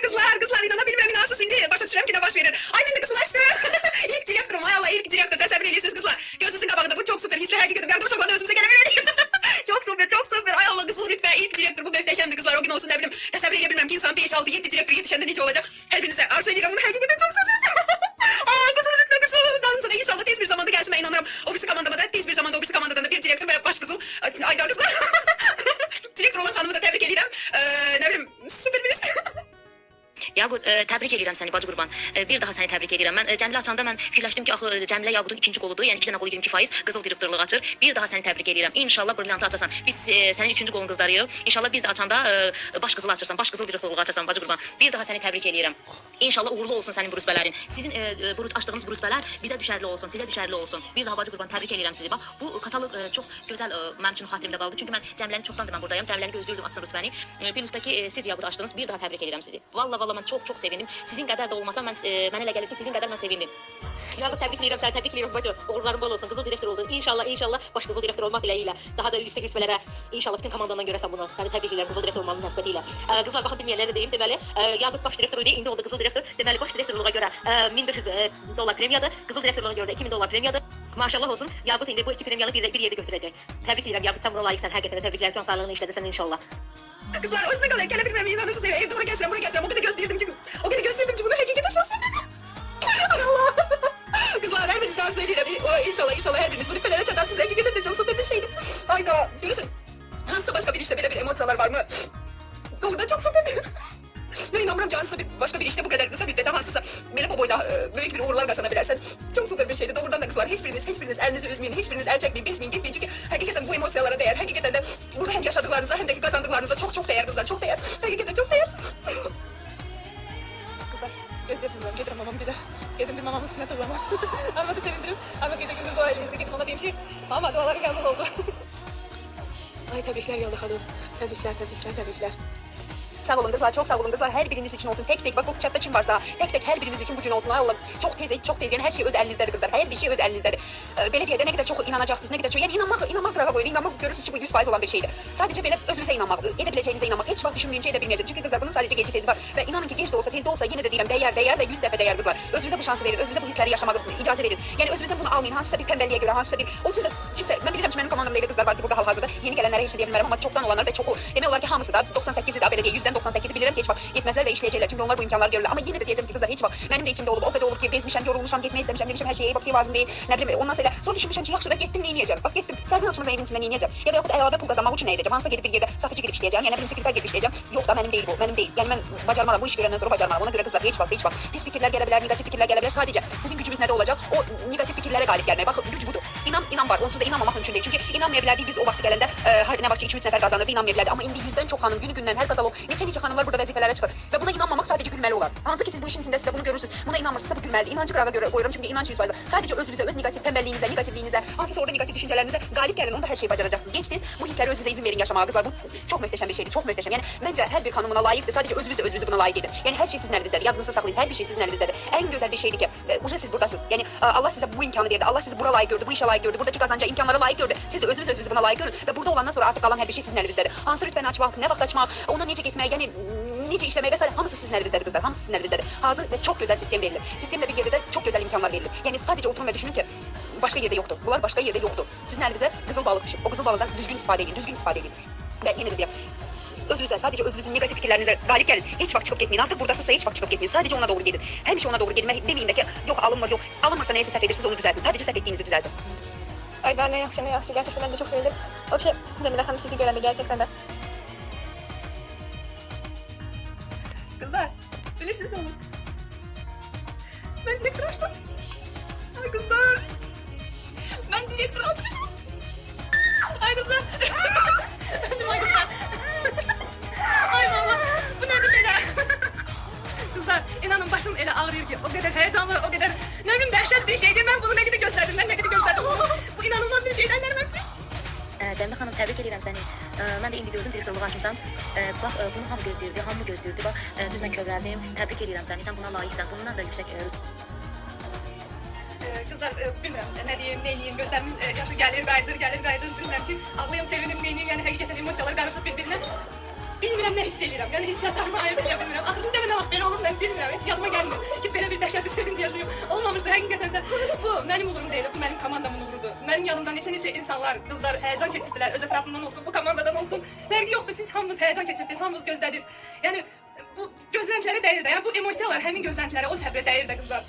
Ay kızlar kızlar inanabilirim inansız indi. Başa düşürəm ki ne baş verir. Ay ben de kızılaştı. ilk direktorum ay Allah ilk direktor təsəvvür edirsiniz kızlar. Gözünüzün qabağında bu çok süper hisli. Ben de uşaqlarla özümüze gelebilirim. çok süper çok süper. Ay Allah kızıl rütbe ilk direktor bu möhtəşəmdi kızlar. O gün olsun ne bileyim. Təsəvvür edebilmem ki insan 5 6 7 direktor yetişəndə necə olacak. Her birinize arzu edirəm bunu hakikaten çok süper. Aa kızıl rütbe kızıl. Ben sana inşallah tez bir zamanda gelsin ben inanırım. O birisi komandama da tez bir zamanda o birisi komandadan da bir direktor ve baş kızıl. Ayda kızlar. Yaqut, e, təbrik edirəm səni bacı qurban. E, bir daha səni təbrik edirəm. Mən e, Cəmilə açanda mən fikirləşdim ki, axı e, Cəmilə Yaqutun ikinci qoludur. Yəni 2 dənə qolu 22% qızıl direktorluq açır. Bir daha səni təbrik edirəm. İnşallah brilliantı açasan. Biz e, sənin üçüncü qolun qızlarıyıq. İnşallah biz də açanda e, baş qızıl açırsan, baş qızıl direktorluq açasan bacı qurban. Bir daha səni təbrik edirəm. İnşallah uğurlu olsun sənin bu. Sizin e, e, bu açdığınız bu bizə düşərli olsun, sizə düşərli olsun. Bir daha bacı qurban təbrik edirəm sizi. Bax, bu kataloq e, çox gözəl e, mənim üçün xatirimdə qaldı. Çünki mən Cəmilənin çoxdandır mən buradayam. Cəmiləni gözləyirdim açsın rütbəni. E, Plusdakı e, siz Yaqut açdınız. Bir daha təbrik edirəm sizi. Valla valla mən çox çox sevindim. Sizin qədər də olmasa mən e, mənə elə gəlir ki, sizin qədər mən sevindim. Yaqut tebrik ediyorum seni, tebrik ediyorum bacı. Uğurların bol olsun. Kızıl direktör oldun. İnşallah, inşallah baş kızıl direktör olmak dileğiyle. Daha da yüksek rütbelere, inşallah bütün komandandan göresen bunu. Seni tebrik ederim kızıl direktör olmanın nisbetiyle. Ee, kızlar bakın bilmeyenlere deyim deməli. E, Yaqut baş direktörüydü, indi oldu kızıl direktör. Deməli baş direktörluğa göre e, 1500 e, dolar premiyadır. Kızıl direktörluğa göre de 2000 dolar premiyadır. Maşallah olsun. Yaqut indi bu iki premiyalı bir, bir yerde götürecek. Tebrik ederim Yaqut sen buna layıksan. Hakikaten tebrikler. Can sağlığını işledin inşallah. Kızlar özüme kalıyor. Gelebilirim inanırsınız. Evde oraya gelsin, buraya gelsin. O kadar gösterdim emotsalar var mı? Orada çok süper. Ben inanmıyorum cansız bir başka bir işte bu kadar kısa müddete hansısa böyle bu boyda e, büyük bir uğurlar kazanabilirsen çok süper bir şeydi. Doğrudan da kızlar hiçbiriniz hiçbiriniz elinizi üzmeyin, hiçbiriniz el çekmeyin, bezmeyin, gitmeyin. Çünkü hakikaten bu emosyalara değer. Hakikaten de burada hem yaşadıklarınıza hem de kazandıklarınıza çok çok değer kızlar. Çok değer. Hakikaten çok değer. Kızlar göz yapmıyorum. Gelirim mamam bir de. Geldim bir mamamın sünnet. Ama da sevindirim. Ama gece gündüz dua edeyim. Gidip ona diyeyim ki mama duaların kabul oldu. Ay tebrikler yolda kalın. Tebrikler, tebrikler, tebrikler. Sağ olun kızlar, çok sağ olun kızlar. Her biriniz için olsun. Tek tek bak bu chatta kim varsa tek tek her biriniz için bu gün olsun. Ay Allah çok tez, çok tez. Yani her şey öz elinizdedir kızlar. Her bir şey öz elinizdedir. Ee, belediyede ne kadar çok inanacaksınız, ne kadar çok. Yani inanmak, inanmak bırakın böyle. İnanmak görürsünüz ki bu 100 faiz olan bir şeydir. Sadece böyle özünüze inanmak, edebileceğinize inanmak. Hiç vakit düşünmeyince edebilmeyeceğim. Çünkü kızlar bunun sadece geci tezi var. Ve inanın ki geç de olsa, tez de olsa yine de diyelim değer, değer ve yüz defa değer kızlar. Özünüze bu şansı verin, özünüze bu hisleri yaşamak icazı verin. Yani özünüzden bunu almayın. Hansısa bir tembelliğe göre, hansısa bir... O sizde kimse, ben bilirim ki benim komandamda ile kızlar var ki burada hal hazırda. Yeni gelenlere hiç diyebilmem ama çoktan olanlar ve çoku. Demek olar ki hamısı da 98'i da belediye yüzden 98'i bilirim ki hiç bak gitmezler ve işleyecekler. Çünkü onlar bu imkanları görürler. Ama yine de diyeceğim ki kızlar hiç bak benim de içimde olup o kadar olup ki bezmişim, yorulmuşum, gitmeyi istemişim, demişim her şeye bakıyor lazım değil. Ne bileyim ondan sonra sonra düşünmüşüm ki yaxşı da gittim neyi yiyeceğim. Bak gittim. Sadece akşamıza evin içinden neyi yiyeceğim. Ya da əlavə pul qazanmaq üçün nə edəcəm? Hansısa gedib bir yerdə satıcı girib işləyəcəm. Yəni nə bilim sekreter girib işləyəcəm. Yox da mənim deyil bu. Mənim deyil. Yəni mən bacarmaram. Bu iş görəndən sonra bacarmaram. Ona görə qızlar heç vaxt, heç vaxt pis fikirlər gələ bilər, negativ fikirlər gələ bilər. Sadəcə sizin gücünüz nədə? O negativ fikirlərə qalib gəlmək. Bax güc budur. İnan, inan var. Onsuz da inanmamaq mümkün deyil. Çünki inanmaya bilərdik biz o vaxt gələndə e, vaxt 2-3 nəfər qazanırdı, inanmaya bilərdi. Amma indi 100-dən çox xanım günü gündən hər katalog neçə-neçə xanımlar burada vəzifələrə çıxır. Və buna inanmamaq sadəcə gülməli olar. Hansı ki siz bu işin içindəsiz və bunu görürsünüz. Buna inanmırsınızsa bu gülməlidir. İnancı qırağa görə qoyuram çünki inanc 100%. Sadəcə özünüzə, öz negativ tembelliyinizə, negativliyinizə, hansısa orada negativ düşüncələrinizə qalib gəlin. Onda hər şeyi bacaracaqsınız. Gençsiniz. Bu hissləri özünüzə izin verin yaşamağa qızlar. Bu çox möhtəşəm bir şeydir. Çox möhtəşəm. Yəni məncə hər bir xanım buna layiqdir. Sadəcə özünüz də özünüzü buna layiq edin. Yəni hər şey sizin əlinizdədir. Yadınızda saxlayın. Hər bir şey sizin əlinizdədir. Ən gözəl bir şeydir ki, e, siz buradasınız. Yəni e, Allah sizə bu imkanı verdi. Allah sizi bura layiq gördü, bu işə layiq gördü. Buradakı qazanca, imkanlara layiq gördü. Siz də özünüz özünüzü buna layiq görün və burada olandan sonra artıq qalan hər bir şey sizin əlinizdədir. Hansı rütbəni açmaq, nə vaxt açmaq, ona getmək, yəni necə işləmək və s. hamısı sizin əlinizdədir qızlar. Hamısı sizin əlinizdədir. Hazır və çox gözəl sistem verilir. Sistemlə bir yerdə də çox gözəl imkanlar verilir. Yəni sadəcə oturun və düşünün ki, başqa yerdə yoxdur. Bunlar başqa yerdə yoxdur. Sizin əlinizə qızıl balıq düşüb. O qızıl balıqdan düzgün istifadə edin, düzgün istifadə edin. Və yenə də deyirəm, özünüzə, sadəcə özünüzün negativ fikirlərinizə qalib gəlin. Heç vaxt çıxıb getməyin. Artıq buradasınızsa heç vaxt çıxıb getməyin. Sadəcə ona doğru gedin. Həmişə ona doğru gedin. Deməyin də ki, yox alınmır, yox. Alınmırsa nəyəsə səhv edirsiniz, onu düzəltin. Sadəcə səhv etdiyinizi düzəltin. Ay daha ne yaxşı ne yaxşı. Gerçekten ben de çok sevindim. O şey Cemile Hanım sizi gören de gerçekten de. Kızlar, bilirsiniz ne olur? Ben direktör açtım. Ay kızlar. Ben direktör açmışım. Ay kızlar. Ay kızlar. Ay valla. Bu nedir böyle? Kızlar inanın başım ele ağrıyor ki. O kadar Mən də indi gördüm direktorluğa açmısan. Bax, bunu hamı gözləyirdi, hamı gözləyirdi. Bax, ə, düz mən kövrəldim. Təbrik edirəm səni. Sən buna layiqsən. Bundan da yüksək ə, Ee, kızlar e, bilmiyorum ne diyeyim ne diyeyim gözlerimin e, yaşı gelir kaydır gelir kaydır bilmem ki ağlayayım sevinim beyniyim yani hakikaten emosyalar karışık birbirine bilmiyorum ne hissediyorum yani hissiyatlarımı ayırt edebilmiyorum aklınızda bana bak mən bilmirəm, heç yadıma gəlmir ki, belə bir dəhşətli sevinc yaşayım. Olmamışdı həqiqətən də. Bu mənim uğurum deyil, bu mənim komandamın uğurudur. Mənim yanımda neçə-neçə insanlar, qızlar həyəcan keçirdilər, öz ətrafımdan olsun, bu komandadan olsun. Fərqi yoxdur, siz hamınız həyəcan keçirdiniz, hamınız gözlədiniz. Yəni bu gözləntilərə dəyir də, yəni bu emosiyalar həmin gözləntilərə, o səbrə dəyir də qızlar.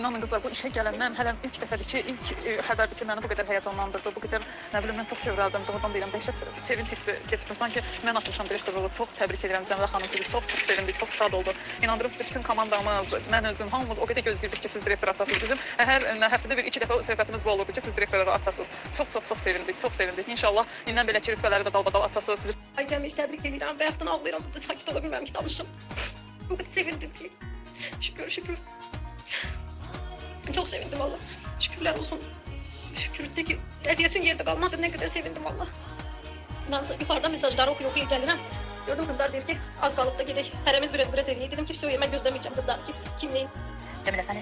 İnanın qızlar, bu işə gələndən hələ ilk dəfədir ki, ilk e, xəbərdir ki, məni bu qədər həyəcanlandırdı, bu qədər, nə bilim, mən çox kövrəldim, doğrudan deyirəm, dəhşət sevinç hissi keçirdim. Sanki mən açmışam direktorluğu, çox təbrik edirəm Cəmilə xanım, sizi çox-çox sevindik, çox şad oldu. İnandırım sizi bütün komandamız, mən özüm, hamımız o qədər gözləyirdik ki, siz direktor açasınız. Bizim hər həftədə bir iki dəfə söhbətimiz bu olurdu ki, siz direktorları açasınız. Çox-çox-çox sevindik, çox sevindik. İnşallah indən belə ki, rütbələri də dalbadal açasınız. Sizi tebrik ederim. Bayaktan ağlıyorum. Burada sakit olabilmem ki alışım. Çok sevindim ki. Şükür şükür. Çok sevindim valla. Şükürler olsun. Şükür ki eziyetin yerde kalmadı. Ne kadar sevindim valla. Ben yukarıda mesajları okuyor okuyor gelirəm. Gördüm kızlar deyir ki az kalıp da gidelim. Heremiz biraz biraz eləyək. Dedim ki, şey, ben gözlemeyeceğim kızlar ki kim neyin. Cəmilə səni